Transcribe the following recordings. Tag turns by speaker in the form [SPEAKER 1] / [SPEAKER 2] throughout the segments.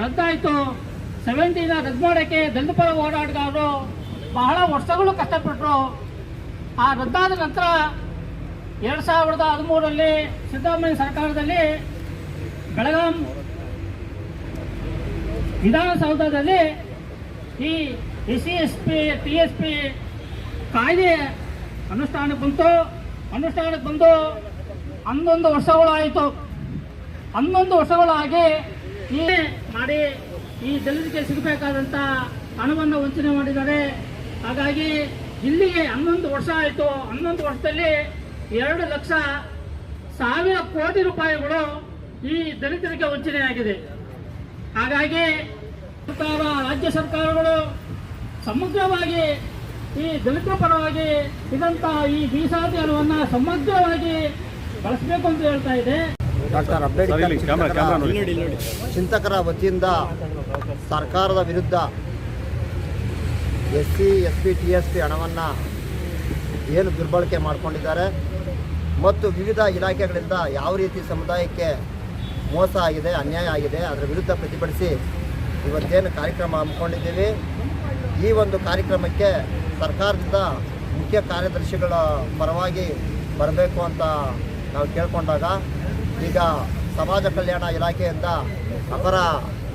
[SPEAKER 1] ರದ್ದಾಯಿತು. ಸೆವೆಂಟೀನ ರದ್ದು ಮಾಡೋಕ್ಕೆ ದಲಿತ ಪರ ಹೋರಾಟಗಾರರು ಬಹಳ ವರ್ಷಗಳು ಕಷ್ಟಪಟ್ಟರು ಆ ರದ್ದಾದ ನಂತರ ಎರಡು ಸಾವಿರದ ಹದಿಮೂರರಲ್ಲಿ ಸಿದ್ದರಾಮಯ್ಯ ಸರ್ಕಾರದಲ್ಲಿ ಬೆಳಗಾಂ ವಿಧಾನಸೌಧದಲ್ಲಿ ಈ S C S P T S P ಕಾಯ್ದೆ ಅನುಷ್ಠಾನಕ್ಕೆ ಬಂತು. ಅನುಷ್ಠಾನಕ್ಕೆ ಬಂದು ಹನ್ನೊಂದು ವರ್ಷಗಳಾಯಿತು. ಹನ್ನೊಂದು ವರ್ಷಗಳಾಗಿ ಈ ಮಾಡಿ ಈ ದಲಿತರಿಗೆ ಸಿಗಬೇಕಾದಂಥ ಹಣವನ್ನು ವಂಚನೆ ಮಾಡಿದ್ದಾರೆ. ಹಾಗಾಗಿ ಇಲ್ಲಿಗೆ ಹನ್ನೊಂದು ವರ್ಷ ಆಯಿತು. ಹನ್ನೊಂದು ವರ್ಷದಲ್ಲಿ ಎರಡು ಲಕ್ಷ ಸಾವಿರ ಕೋಟಿ ರೂಪಾಯಿಗಳು ಈ ದಲಿತರಿಗೆ ವಂಚನೆಯಾಗಿದೆ ಹಾಗಾಗಿ ಸರ್ಕಾರ, ರಾಜ್ಯ ಸರ್ಕಾರಗಳು ಸಮಗ್ರವಾಗಿ ಈ ದಲಿತ ಪರವಾಗಿ ಇದಂತಹ ಈ ಮೀಸಾದಿ ಹಣವನ್ನು ಸಮಗ್ರವಾಗಿ ಬಳಸಬೇಕು ಅಂತ ಹೇಳ್ತಾ ಇದೆ.
[SPEAKER 2] ಡಾಕ್ಟರ್ ಅಂಬೇಡ್ಕರ್ ಚಿಂತಕರ- ಚಿಂತಕರ ವತಿಯಿಂದ ಸರ್ಕಾರದ ವಿರುದ್ಧ S C S P T S P ಹಣವನ್ನು ಏನು ದುರ್ಬಳಕೆ ಮಾಡಿಕೊಂಡಿದ್ದಾರೆ ಮತ್ತು ವಿವಿಧ ಇಲಾಖೆಗಳಿಂದ ಯಾವ ರೀತಿ ಸಮುದಾಯಕ್ಕೆ ಮೋಸ ಆಗಿದೆ ಅನ್ಯಾಯ ಆಗಿದೆ ಅದರ ವಿರುದ್ಧ ಪ್ರತಿಭಟಿಸಿ ಇವತ್ತೇನು ಕಾರ್ಯಕ್ರಮ ಹಮ್ಮಿಕೊಂಡಿದ್ದೀವಿ. ಈ ಒಂದು ಕಾರ್ಯಕ್ರಮಕ್ಕೆ ಸರ್ಕಾರದಿಂದ ಮುಖ್ಯ ಕಾರ್ಯದರ್ಶಿಗಳ ಪರವಾಗಿ ಬರಬೇಕು ಅಂತ ನಾವು ಕೇಳ್ಕೊಂಡಾಗ ಈಗ ಸಮಾಜ ಕಲ್ಯಾಣ ಇಲಾಖೆಯಿಂದ ಅಪರ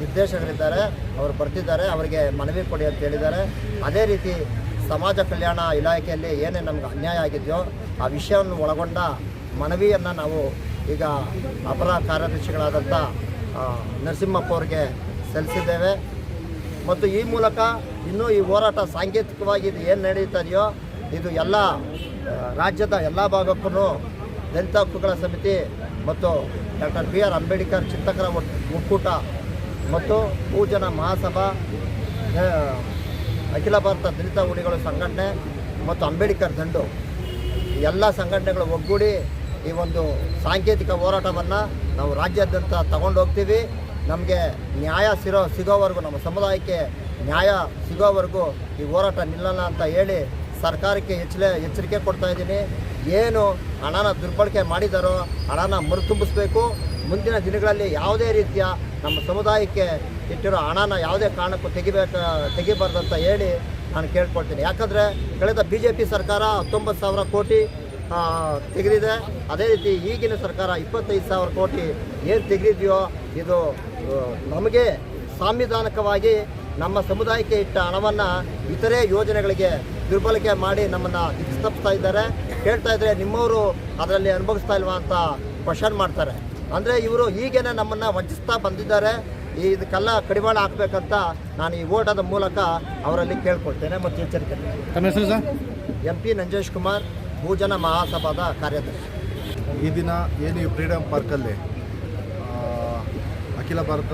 [SPEAKER 2] ನಿರ್ದೇಶಕರಿದ್ದಾರೆ, ಅವರು ಬರ್ತಿದ್ದಾರೆ, ಅವರಿಗೆ ಮನವಿ ಕೊಡಿ ಅಂತ ಹೇಳಿದ್ದಾರೆ. ಅದೇ ರೀತಿ ಸಮಾಜ ಕಲ್ಯಾಣ ಇಲಾಖೆಯಲ್ಲಿ ಏನೇ ನಮ್ಗೆ ಅನ್ಯಾಯ ಆಗಿದೆಯೋ ಆ ವಿಷಯವನ್ನು ಒಳಗೊಂಡ ಮನವಿಯನ್ನು ನಾವು ಈಗ ಅಪರ ಕಾರ್ಯದರ್ಶಿಗಳಾದಂಥ ನರಸಿಂಹಪ್ಪ ಅವರಿಗೆ ಸಲ್ಲಿಸಿದ್ದೇವೆ. ಮತ್ತು ಈ ಮೂಲಕ ಇನ್ನೂ ಈ ಹೋರಾಟ ಸಾಂಕೇತಿಕವಾಗಿ ಇದು ಏನು ನಡೀತಾ ಇದೆಯೋ ಇದು ಎಲ್ಲ ರಾಜ್ಯದ ಎಲ್ಲ ಭಾಗಕ್ಕೂ ದಲಿತ ಹಕ್ಕುಗಳ ಸಮಿತಿ ಮತ್ತು ಡಾಕ್ಟರ್ ಬಿ ಆರ್ ಅಂಬೇಡ್ಕರ್ ಚಿಂತಕರ ಒಕ್ಕೂಟ ಮತ್ತು ಭೂಜನ ಮಹಾಸಭಾ ಅಖಿಲ ಭಾರತ ದಲಿತ ಉಡಿಗಳ ಸಂಘಟನೆ ಮತ್ತು ಅಂಬೇಡ್ಕರ್ ದಂಡು. ಎಲ್ಲ ಸಂಘಟನೆಗಳು ಒಗ್ಗೂಡಿ ಈ ಒಂದು ಸಾಂಕೇತಿಕ ಹೋರಾಟವನ್ನು ನಾವು ರಾಜ್ಯಾದ್ಯಂತ ಹೋಗ್ತೀವಿ ನಮಗೆ ನ್ಯಾಯ ಸಿರೋ ಸಿಗೋವರೆಗೂ, ನಮ್ಮ ಸಮುದಾಯಕ್ಕೆ ನ್ಯಾಯ ಸಿಗೋವರೆಗೂ ಈ ಹೋರಾಟ ನಿಲ್ಲಲ್ಲ ಅಂತ ಹೇಳಿ ಸರ್ಕಾರಕ್ಕೆ ಎಚ್ಚಲೆ ಎಚ್ಚರಿಕೆ ಕೊಡ್ತಾ ಇದ್ದೀನಿ. ಏನು ಹಣನ ದುರ್ಬಳಕೆ ಮಾಡಿದಾರೋ ಹಣನ ಮರುತುಂಬಿಸ್ಬೇಕು. ಮುಂದಿನ ದಿನಗಳಲ್ಲಿ ಯಾವುದೇ ರೀತಿಯ ನಮ್ಮ ಸಮುದಾಯಕ್ಕೆ ಇಟ್ಟಿರೋ ಹಣನ ಯಾವುದೇ ಕಾರಣಕ್ಕೂ ತೆಗಿಬೇಕು ತೆಗಿಬಾರ್ದು ಅಂತ ಹೇಳಿ ನಾನು ಕೇಳ್ಕೊಳ್ತೀನಿ. ಯಾಕಂದರೆ ಕಳೆದ ಬಿ ಜೆ ಪಿ ಸರ್ಕಾರ ಹತ್ತೊಂಬತ್ತು ಸಾವಿರ ಕೋಟಿ ತೆಗೆದಿದೆ. ಅದೇ ರೀತಿ ಈಗಿನ ಸರ್ಕಾರ ಇಪ್ಪತ್ತೈದು ಸಾವಿರ ಕೋಟಿ ಏನು ತೆಗೆದಿದೆಯೋ ಇದು ನಮಗೆ ಸಾಂವಿಧಾನಿಕವಾಗಿ ನಮ್ಮ ಸಮುದಾಯಕ್ಕೆ ಇಟ್ಟ ಹಣವನ್ನು ಇತರೆ ಯೋಜನೆಗಳಿಗೆ ದುರ್ಬಳಕೆ ಮಾಡಿ ನಮ್ಮನ್ನು ದಿಕ್ಸ್ತಪ್ತಾ ಇದ್ದಾರೆ. ಹೇಳ್ತಾ ಇದ್ರೆ ನಿಮ್ಮವರು ಅದರಲ್ಲಿ ಅನುಭವಿಸ್ತಾ ಇಲ್ವಾ ಅಂತ ಕ್ವಶನ್ ಮಾಡ್ತಾರೆ. ಅಂದರೆ ಇವರು ಈಗೇನೆ ನಮ್ಮನ್ನು ವಂಚಿಸ್ತಾ ಬಂದಿದ್ದಾರೆ. ಈ ಇದಕ್ಕೆಲ್ಲ ಕಡಿವಾಳ ಹಾಕ್ಬೇಕಂತ ನಾನು ಈ ಓಟದ ಮೂಲಕ ಅವರಲ್ಲಿ ಕೇಳ್ಕೊಳ್ತೇನೆ ಮತ್ತು ಎಚ್ಚರಿಕೆ
[SPEAKER 3] ತಮ್ಮ ಹೆಸರು sir?
[SPEAKER 2] M P Nanjesh Kumar ಭೂಜನ ಮಹಾಸಭಾದ ಕಾರ್ಯದರ್ಶಿ.
[SPEAKER 3] ಈ ದಿನ ಏನು ಈ ಫ್ರೀಡಮ್ ಪಾರ್ಕಲ್ಲಿ ಅಖಿಲ ಭಾರತ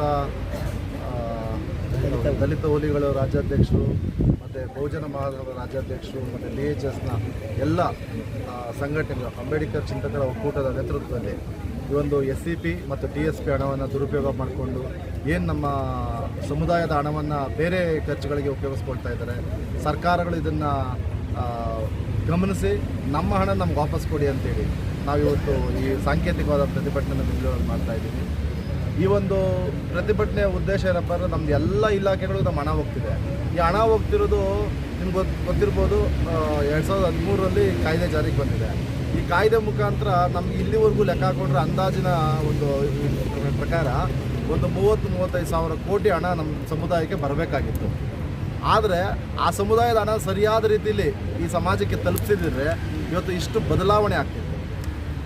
[SPEAKER 3] ದಲಿತ ಹುಲಿಗಳ ರಾಜ್ಯಾಧ್ಯಕ್ಷರು, ಮತ್ತು ಬಹುಜನ ಮಹಾಸಭಾ ರಾಜ್ಯಾಧ್ಯಕ್ಷರು, ಮತ್ತು ಡಿ ಎಚ್ ಎಸ್ನ ಎಲ್ಲ ಸಂಘಟನೆಗಳು, ಅಂಬೇಡ್ಕರ್ ಚಿಂತಕರ ಒಕ್ಕೂಟದ ನೇತೃತ್ವದಲ್ಲಿ ಈ ಒಂದು ಎಸ್ ಸಿ ಪಿ ಮತ್ತು ಟಿ ಎಸ್ ಪಿ ಹಣವನ್ನು ದುರುಪಯೋಗ ಮಾಡಿಕೊಂಡು ಏನು ನಮ್ಮ ಸಮುದಾಯದ ಹಣವನ್ನು ಬೇರೆ ಖರ್ಚುಗಳಿಗೆ ಉಪಯೋಗಿಸ್ಕೊಳ್ತಾ ಇದ್ದಾರೆ, ಸರ್ಕಾರಗಳು ಇದನ್ನು ಗಮನಿಸಿ ನಮ್ಮ ಹಣ ನಮ್ಗೆ ವಾಪಸ್ ಕೊಡಿ ಅಂತೇಳಿ ನಾವಿವತ್ತು ಈ ಸಾಂಕೇತಿಕವಾದ ಪ್ರತಿಭಟನೆ ಮಾಡ್ತಾ ಇದ್ದೀವಿ. ಈ ಒಂದು ಪ್ರತಿಭಟನೆ ಉದ್ದೇಶ ಏನಪ್ಪ ಅಂದರೆ ನಮ್ದು ಎಲ್ಲ ಇಲಾಖೆಗಳು ನಮ್ಮ ಹಣ ಹೋಗ್ತಿದೆ. ಈ ಹಣ ಹೋಗ್ತಿರೋದು ನಿಮ್ಗೆ ಗೊತ್ತು ಗೊತ್ತಿರ್ಬೋದು ಎರಡು ಸಾವಿರದ ಹದಿಮೂರರಲ್ಲಿ ಕಾಯ್ದೆ ಜಾರಿಗೆ ಬಂದಿದೆ. ಈ ಕಾಯ್ದೆ ಮುಖಾಂತರ ನಮ್ಗೆ ಇಲ್ಲಿವರೆಗೂ ಲೆಕ್ಕ ಹಾಕೊಂಡ್ರೆ ಅಂದಾಜಿನ ಒಂದು ಪ್ರಕಾರ ಒಂದು ಮೂವತ್ತು, ಮೂವತ್ತೈದು ಸಾವಿರ ಕೋಟಿ ಹಣ ನಮ್ಮ ಸಮುದಾಯಕ್ಕೆ ಬರಬೇಕಾಗಿತ್ತು. ಆದರೆ ಆ ಸಮುದಾಯದ ಹಣ ಸರಿಯಾದ ರೀತಿಯಲ್ಲಿ ಈ ಸಮಾಜಕ್ಕೆ ತಲುಪಿಸಿದ್ರೆ ಇವತ್ತು ಇಷ್ಟು ಬದಲಾವಣೆ ಆಗ್ತಿತ್ತು.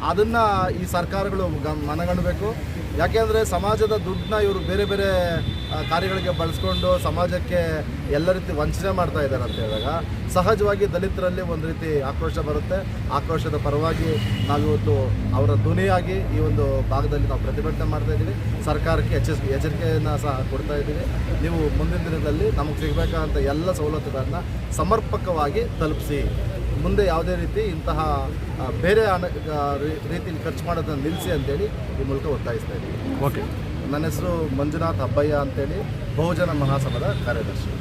[SPEAKER 3] ಅದನ್ನು ಈ ಸರ್ಕಾರಗಳು ಮನಗಣಬೇಕು ಯಾಕೆಂದರೆ ಸಮಾಜದ ದುಡ್ಡನ್ನ ಇವರು ಬೇರೆ ಬೇರೆ ಕಾರ್ಯಗಳಿಗೆ ಬಳಸ್ಕೊಂಡು ಸಮಾಜಕ್ಕೆ ಎಲ್ಲ ರೀತಿ ವಂಚನೆ ಮಾಡ್ತಾ ಇದ್ದಾರೆ ಅಂತ ಹೇಳಿದಾಗ, ಸಹಜವಾಗಿ ದಲಿತರಲ್ಲಿ ಒಂದು ರೀತಿ ಆಕ್ರೋಶ ಬರುತ್ತೆ. ಆಕ್ರೋಶದ ಪರವಾಗಿ ನಾವಿವತ್ತು ಅವರ ಧ್ವನಿಯಾಗಿ ಈ ಒಂದು ಭಾಗದಲ್ಲಿ ನಾವು ಪ್ರತಿಭಟನೆ ಮಾಡ್ತಾ ಇದ್ದೀವಿ. ಸರ್ಕಾರಕ್ಕೆ ಎಚ್ಚರಿಕೆ, ಎಚ್ಚರಿಕೆಯನ್ನು ಸಹ ಕೊಡ್ತಾ ಇದ್ದೀವಿ. ನೀವು ಮುಂದಿನ ದಿನದಲ್ಲಿ ನಮಗೆ ಸಿಗಬೇಕಾದಂಥ ಎಲ್ಲ ಸವಲತ್ತುಗಳನ್ನು ಸಮರ್ಪಕವಾಗಿ ತಲುಪಿಸಿ. ಮುಂದೆ ಯಾವುದೇ ರೀತಿ ಇಂತಹ ಬೇರೆ ರೀತಿಯಲ್ಲಿ ಖರ್ಚು ಮಾಡೋದನ್ನು ನಿಲ್ಲಿಸಿ ಅಂತೇಳಿ ಈ ಮೂಲಕ ಒತ್ತಾಯಿಸ್ತಾ ಇದ್ದೀವಿ.
[SPEAKER 4] ಓಕೆ.
[SPEAKER 3] ನನ್ನ ಹೆಸರು ಮಂಜುನಾಥ್ ಅಬ್ಬಯ್ಯ ಅಂತೇಳಿ ಬಹುಜನ ಮಹಾಸಭಾದ ಕಾರ್ಯದರ್ಶಿ.